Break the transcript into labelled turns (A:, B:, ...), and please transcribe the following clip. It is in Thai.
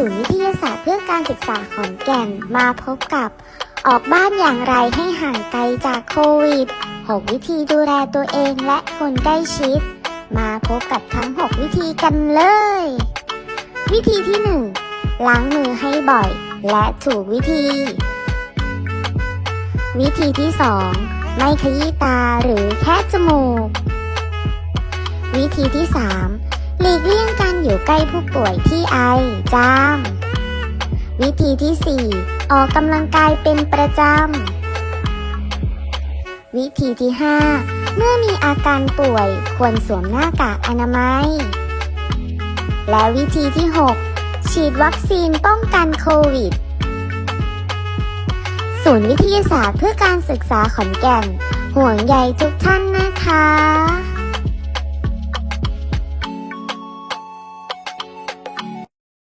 A: ศูนย์วิทยาศาสตร์เพื่อการศึกษาขอนแก่นมาพบกับ ออกบ้านอย่างไรให้ห่างไกลจากโควิด 6 วิธีดูแลตัวเองและคนใกล้ชิด มาพบกับทั้ง 6 วิธีกันเลย วิธีที่ 1 ล้างมือให้บ่อย และถูกวิธี วิธีที่ 2 ไม่ขยี้ตาหรือแค่จมูก วิธีที่ 3 หลีกเลี่ยงการ อยู่ใกล้ผู้ป่วยที่ไอ จาม วิธีที่ 4 ออกกำลังกายเป็นประจำ วิธีที่ 5 เมื่อมีอาการป่วยควรสวมหน้ากากอนามัย และวิธีที่ 6 ฉีดวัคซีนป้องกันโควิด ศูนย์วิทยาศาสตร์เพื่อการศึกษาขอนแก่น ห่วงใยทุกท่านนะคะ